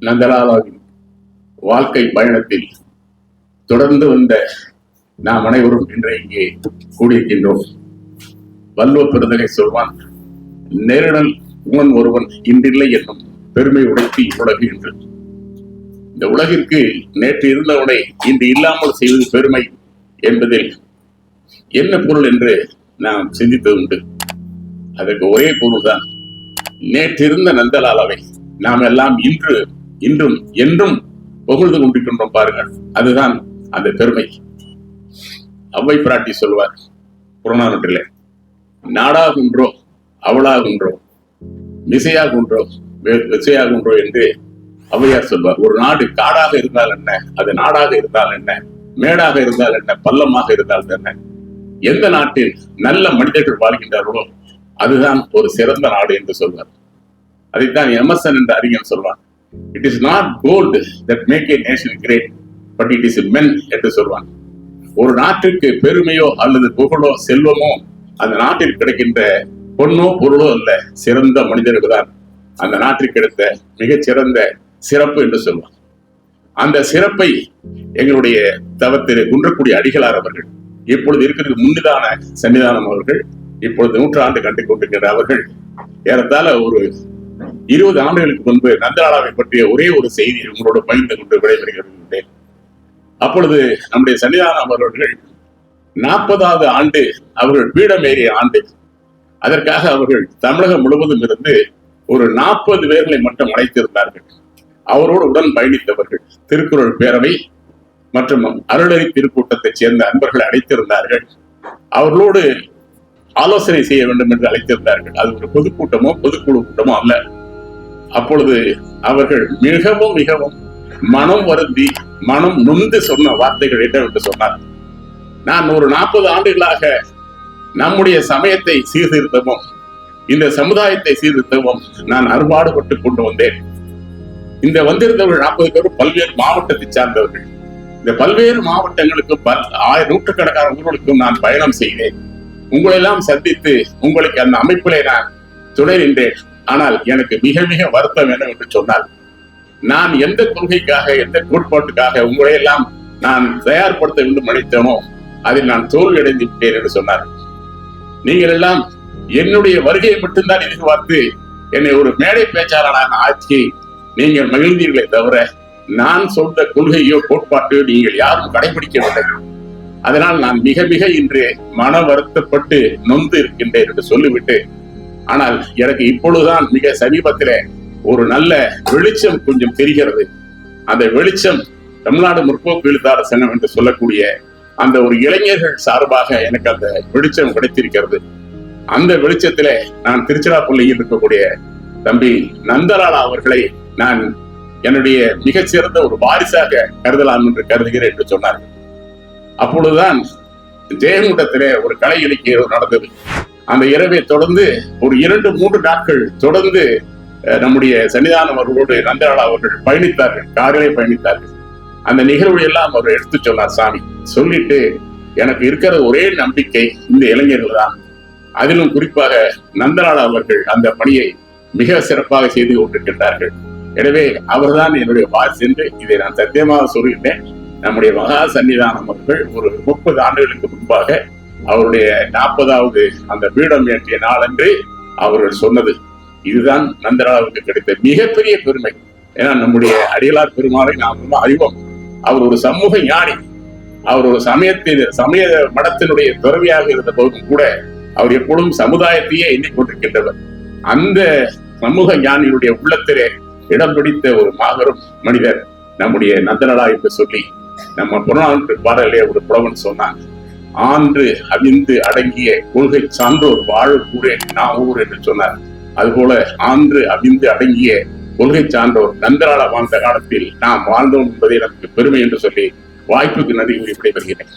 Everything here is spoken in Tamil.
நந்தலாலாவின் வாழ்க்கை பயணத்தில் தொடர்ந்து வந்த நாம் அனைவரும் இன்றை இங்கே கூடியிருக்கின்றோம். வல்லுவ பெருந்தகை சொல்வான் நேரிடல் உமன் ஒருவன் இன்றில்லை என்னும் பெருமை உடைத்து உலகு என்று. இந்த உலகிற்கு நேற்று இருந்தவனை இன்று இல்லாமல் செய்வது பெருமை என்பதில் என்ன பொருள் என்று நாம் சிந்தித்தது உண்டு. அதற்கு ஒரே பொருள்தான். நேற்று இருந்த நந்தலாலாவை நாம் எல்லாம் இன்று இன்றும் என்றும் புகழ்ந்து கொண்டிருக்கின்றோம் பாருங்கள். அதுதான் அந்த பெருமை. அவ்வை பிராட்டி சொல்வார் புறநானூற்றிலே நாடாகுன்றோ அவளாகுன்றோ மிசையாகுன்றோ விசையாகுன்றோ என்று ஔவையார் சொல்வார் ஒரு நாடு காடாக இருந்தால் என்ன? அது நாடாக இருந்தால் என்ன? மேடாக இருந்தால் என்ன? பள்ளமாக இருந்தால் என்ன? எந்த நாட்டில் நல்ல மனிதர்கள் வாழ்கின்றார்களோ அதுதான் ஒரு சிறந்த நாடு என்று சொல்வார். அதைத்தான் எமர்சன் என்ற அறிஞர் சொல்வார் it is not gold that make a nation great but it is men என்று சொல்வான். ஒரு நாட்டிற்கு பெருமையோ அல்லது புகழோ செல்வமோ அந்த நாட்டில் கிடைக்கின்ற பொண்ணோ பொருளோ அல்ல சிறந்த மனிதர்கள் தான். அந்த நாட்டிற்கு கிடைத்த மிகச் சிறந்த சிறப்பு என்று சொல்வார். அந்த சிறப்பை எங்களுடைய தவத்திரு குன்றக்கூடிய அடிகளார் அவர்கள் இப்பொழுது இருக்கிறது முன்னிதான சன்னிதானம் அவர்கள் இப்பொழுது நூற்றாண்டு கண்டு கொண்டிருக்கிற அவர்கள் ஏறத்தாழ ஒரு இருபது ஆண்டுகளுக்கு முன்பு நந்தலாலாவை பற்றிய ஒரே ஒரு செய்தி உங்களோடு பகிர்ந்து கொண்டு விடைபெறுகிறேன். அப்பொழுது நம்முடைய சன்னிதானம் அவர்கள் நாற்பதாவது ஆண்டு அவர்கள் பீடமேறிய ஆண்டு அதற்காக அவர்கள் தமிழகம் முழுவதும் இருந்து ஒரு நாற்பது பேர்களை மட்டும் அழைத்திருந்தார்கள். அவரோடு உடன் பயணித்தவர்கள் திருக்குறள் பேரவை மற்றும் அருளறி திருக்கூட்டத்தைச் சேர்ந்த அன்பர்களை அழைத்திருந்தார்கள். அவர்களோடு ஆலோசனை செய்ய வேண்டும் என்று அழைத்திருந்தார்கள். அது ஒரு பொதுக்கூட்டமோ பொதுக்குழு கூட்டமோ அல்ல. அப்பொழுது அவர்கள் மிகவும் மிகவும் மனம் வருந்தி மனம் நொந்து சொன்ன வார்த்தைகள் என்னவென்று சொன்னார். நான் ஒரு நாற்பது ஆண்டுகளாக நம்முடைய சமயத்தை சீர்திருத்தவும் இந்த சமுதாயத்தை சீர்திருத்தவும் நான் அறுபாடுபட்டு கொண்டு வந்தேன். இந்த வந்திருந்தவர்கள் நாற்பது பேரும் பல்வேறு மாவட்டத்தை சார்ந்தவர்கள். இந்த பல்வேறு மாவட்டங்களுக்கும் பல் ஆயிரம் நூற்றுக்கணக்கான ஊர்களுக்கும் நான் பயணம் செய்தேன். உங்களெல்லாம் சந்தித்து உங்களுக்கு அந்த அமைப்பிலே நான் துணை நின்றேன். ஆனால் எனக்கு மிக மிக வருத்தம் என்னவென்று சொன்னால் நான் எந்த கொள்கைக்காக எந்த கோட்பாட்டுக்காக உங்களை எல்லாம் நான் தயார்படுத்த வேண்டும் நினைத்தேனோ அதில் நான் தோல்வியடைந்து விட்டேன் என்று சொன்னார். நீங்கள் எல்லாம் என்னுடைய வருகையை மட்டும்தான் எதிர்பார்த்து என்னை ஒரு மேடை பேச்சாளராக ஆட்சி நீங்கள் மகிழ்ந்தீர்களே தவிர நான் சொந்த கொள்கையோ கோட்பாட்டையோ நீங்கள் யாரும் கடைபிடிக்கவில்லை அதனால் நான் மிக மிக இன்று மன வருத்தப்பட்டு நொந்து இருக்கின்றேன் என்று சொல்லிவிட்டு ஆனால் எனக்கு இப்பொழுதுதான் மிக சமீபத்தில் ஒரு நல்ல வெளிச்சம் கொஞ்சம் தெரிகிறது. அந்த வெளிச்சம் தமிழ்நாடு முற்போக்கு எழுத்தாளர் சங்கம் என்று சொல்லக்கூடிய அந்த ஒரு இளைஞர்கள் சார்பாக எனக்கு அந்த வெளிச்சம் கிடைத்திருக்கிறது. அந்த வெளிச்சத்திலே நான் திருச்சிராப்பள்ளியில் இருக்கக்கூடிய தம்பி நந்தலாலா அவர்களை நான் என்னுடைய மிகச்சிறந்த ஒரு வாரிசாக கருதலாம் என்று கருதுகிறேன் என்று சொன்னார்கள். அப்பொழுதுதான் ஜெயங்கூட்டத்திலே ஒரு கலை இலக்கிய நடந்தது. அந்த இரவை தொடர்ந்து ஒரு இரண்டு மூன்று நாட்கள் தொடர்ந்து நம்முடைய சன்னிதானம் அவர்களோடு நந்தலாலா அவர்கள் பயணித்தார்கள். காரிலே பயணித்தார்கள். அந்த நிகழ்வு எல்லாம் அவர் எடுத்து சொன்னார் சாமி சொல்லிட்டு எனக்கு இருக்கிற ஒரே நம்பிக்கை இந்த இளைஞர்கள் தான். அதிலும் குறிப்பாக நந்தலாலா அவர்கள் அந்த பணியை மிக சிறப்பாக செய்து கொண்டிருக்கின்றார்கள். எனவே அவர்தான் என்னுடைய வாசி என்று இதை நான் சத்தியமாக சொல்கின்றேன் நம்முடைய மகா சன்னிதானம் அவர்கள் ஒரு முப்பது ஆண்டுகளுக்கு முன்பாக அவருடைய நாற்பதாவது அந்த பீடம் ஏற்றிய நாளன்று அவர்கள் சொன்னது. இதுதான் நந்தராவுக்கு கிடைத்த மிகப்பெரிய பெருமை. ஏன்னா நம்முடைய அடிகளார் பெருமாளை நாம் ரொம்ப அறிவோம். அவர் ஒரு சமூக ஞானி. அவர் ஒரு சமயத்தின் சமய மடத்தினுடைய துறவியாக இருந்த போதும் கூட அவர் எப்பொழுதும் சமுதாயத்தையே எண்ணிக்கொண்டிருக்கின்றவர் அந்த சமூக ஞானியுடைய உள்ளத்திலே இடம் பிடித்த ஒரு மாபெரும் மனிதர் நம்முடைய நந்தனடா என்று சொல்லி நம்ம புறநானூற்று பாடலே ஒரு புலவன் சொன்னான் ஆண்டு அவிந்து அடங்கிய கொள்கை சான்றோர் வாழ ஊரே நான் ஊர் என்று சொன்னார். அதுபோல ஆண்டு அவிந்து அடங்கிய கொள்கை சான்றோர் நந்தனால வாழ்ந்த காலத்தில் நாம் வாழ்ந்தோம் என்பதை நமக்கு பெருமை என்று சொல்லி வாய்ப்புக்கு நன்றி கூறி விடைபெறுகிறேன்.